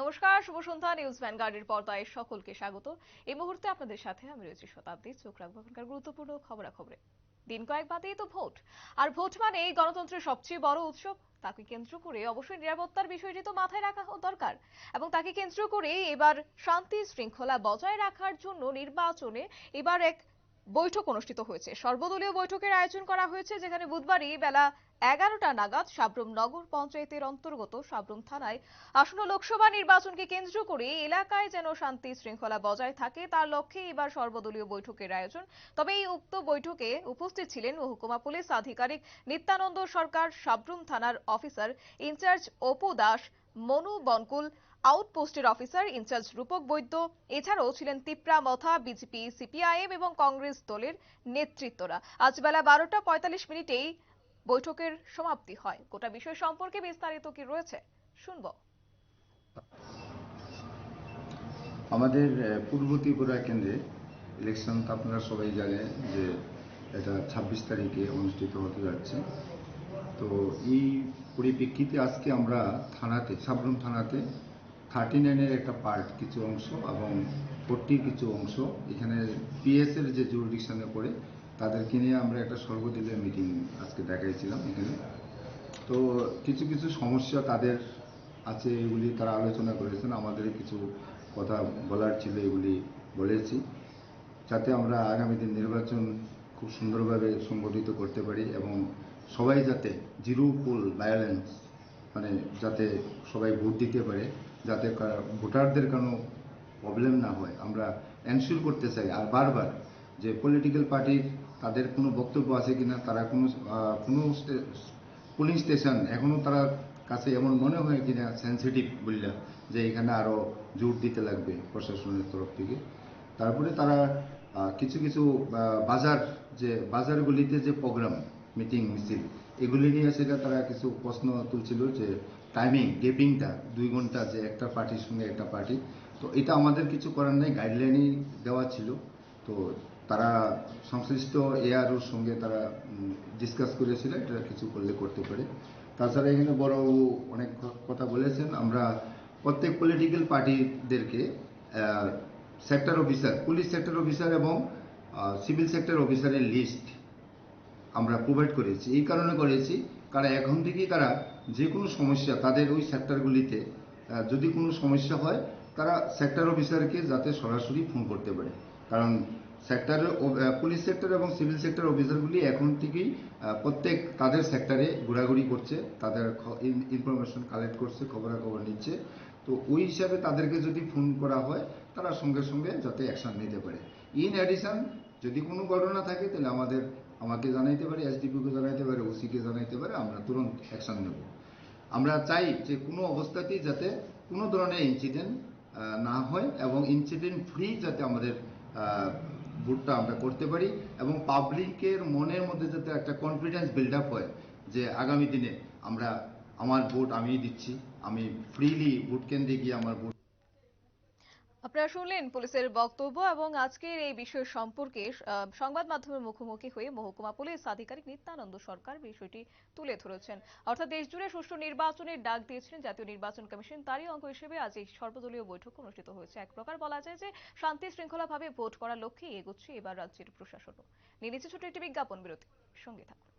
নমস্কার, শুভ সন্ধ্যা, নিউজ ভ্যানগার্ডের পর্দায় সকলকে স্বাগত। এই মুহূর্তে আপনাদের সাথে আমি রয়েছি শতাব্দী, চোখ রাখব এখনকার গুরুত্বপূর্ণ খবরাখবরে। দিন কয়েক বাদেই তো ভোট, আর ভোট মানে গণতন্ত্রের সবচেয়ে বড় উৎসব। তাকে কেন্দ্র করে অবশ্যই নিরাপত্তার বিষয়টি তো মাথায় রাখা দরকার, এবং তাকে কেন্দ্র করে এবার শান্তি শৃঙ্খলা বজায় রাখার জন্য নির্বাচনে এবার এক বৈঠক অনুষ্ঠিত হয়েছে। সর্বদলীয় বৈঠকের আয়োজন করা হয়েছে, যেখানে বুধবারই বেলা এগারোটা নাগাদ সাবরুম নগর পঞ্চায়েতের অন্তর্গত সাবরুম থানায় আসন্ন লোকসভা নির্বাচনকে কেন্দ্র করে এলাকায় যেন শান্তি শৃঙ্খলা বজায় থাকে, তার লক্ষ্যে এবার সর্বদলীয় বৈঠকের আয়োজন। তবে এই উক্ত বৈঠকে উপস্থিত ছিলেন মহকুমা পুলিশ আধিকারিক নিত্যানন্দ সরকার, সাবরুম থানার officer in charge Apu Das Manu Bankul, আউটপোস্টের officer in charge Rupak Baidya, এছাড়াও ছিলেন তিপ্রা মথা, বিজেপি, সিপিআইএম এবং কংগ্রেস দলের নেতৃত্বরা। আজ বেলা বারোটা পঁয়তাল্লিশ মিনিটেই বৈঠকের সমাপ্তি হয়। গোটা বিষয় সম্পর্কে বিস্তারিত কি রয়েছে শুনব। আমাদের পূর্ব ত্রিপুরা কেন্দ্রে ইলেকশন তো আপনারা সবাই জানেন যে এটা ছাব্বিশ তারিখে অনুষ্ঠিত হতে যাচ্ছে। তো এই পরিপ্রেক্ষিতে আজকে আমরা থানাতে, সাবরুম থানাতে থার্টি নাইনের একটা পার্ট কিছু অংশ এবং ফোরটির কিছু অংশ, এখানে পিএস এর যে জুরিডিকশনে পড়ে, তাদেরকে নিয়ে আমরা একটা সর্বদলীয় মিটিং আজকে দেখাইছিলাম এখানে। তো কিছু কিছু সমস্যা তাদের আছে এগুলি তারা আলোচনা করেছেন আমাদের কিছু কথা বলার ছিল এগুলি বলেছি, যাতে আমরা আগামী দিন নির্বাচন খুব সুন্দরভাবে সংগঠিত করতে পারি এবং সবাই যাতে জিরো পোল ভায়োলেন্স মানে যাতে সবাই ভোট দিতে পারে, যাতে ভোটারদের কোনো প্রবলেম না হয়, আমরা এনশিওর করতে চাই আর বারবার যে পলিটিক্যাল পার্টির তাদের কোনো বক্তব্য আছে কি না তারা কোনো কোনো পুলিং স্টেশন এখনও তারা কাছে এমন মনে হয় কিনা সেন্সিটিভ বললে যে এখানে আরও জোর দিতে লাগবে প্রশাসনের তরফ থেকে। তারপরে তারা কিছু কিছু বাজার, যে বাজারগুলিতে যে প্রোগ্রাম মিটিং মিছিল এগুলি নিয়ে সেটা তারা কিছু প্রশ্ন তুলছিল যে টাইমিং গেপিংটা দুই ঘণ্টা যে একটা পার্টির সঙ্গে একটা পার্টি তো এটা আমাদের কিছু করার নেই গাইডলাইনই দেওয়া ছিল। তো তারা সংশ্লিষ্ট এআরওর সঙ্গে তারা ডিসকাস করেছিল, এটা কিছু করলে করতে পারে। তাছাড়া এখানে বড় অনেক কথা বলেছেন, আমরা প্রত্যেক political পার্টিদেরকে sector officer police sector officer এবং সিভিল সেক্টর অফিসারের লিস্ট আমরা প্রোভাইড করেছি। এই কারণে করেছি, কারণ এখন থেকেই তারা যে কোনো সমস্যা, তাদের ওই সেক্টরগুলিতে যদি কোনো সমস্যা হয়, তারা সেক্টর অফিসারকে যাতে সরাসরি ফোন করতে পারে। কারণ সেক্টর পুলিশ সেক্টর এবং সিভিল সেক্টর অফিসারগুলি এখন থেকেই প্রত্যেক তাদের সেক্টরে ঘোরাঘুরি করছে, তাদের ইনফরমেশন কালেক্ট করছে, খবরাখবর নিচ্ছে। তো ওই হিসাবে তাদেরকে যদি ফোন করা হয়, তারা সঙ্গে সঙ্গে যাতে অ্যাকশন নিতে পারে। ইন অ্যাডিশন যদি কোনো ঘটনা থাকে, তাহলে আমাদের, আমাকে জানাইতে পারে, এসডিপিকে জানাইতে পারে, ওসিকে জানাইতে পারে, আমরা তুরন্ত অ্যাকশন নেব। আমরা চাই যে কোনো অবস্থাতেই যাতে কোনো ধরনের ইনসিডেন্ট না হয় এবং ইনসিডেন্ট ফ্রি যাতে আমাদের ভোটটা আমরা করতে পারি এবং পাবলিকের মনের মধ্যে যাতে একটা কনফিডেন্স বিল্ড আপ হয় যে আগামী দিনে আমরা, আমার ভোট আমিই দিচ্ছি, আমি ফ্রিলি ভোট কেন্দ্রে গিয়ে আমার ভোট আপনারা শুনলেন পুলিশের বক্তব্য এবং আজকের এই বিষয় সম্পর্কে সংবাদ মাধ্যমের মুখোমুখি হয়ে মহকুমা পুলিশ আধিকারিক নিত্যানন্দ সরকার বিষয়টি তুলে ধরেছেন। অর্থাৎ দেশজুড়ে সুষ্ঠু নির্বাচনের ডাক দিয়েছিলেন জাতীয় নির্বাচন কমিশন। তারই অঙ্গ হিসেবে আজ এই সর্বদলীয় বৈঠক অনুষ্ঠিত হয়েছে। এক প্রকার বলা যায় যে, শান্তি শৃঙ্খলাভাবে ভোট করার লক্ষ্যে এগোচ্ছে এবার রাজ্যের প্রশাসনও। নিয়ে নিচ্ছে ছোট একটি বিজ্ঞাপন বিরতি। সঙ্গে থাকুন।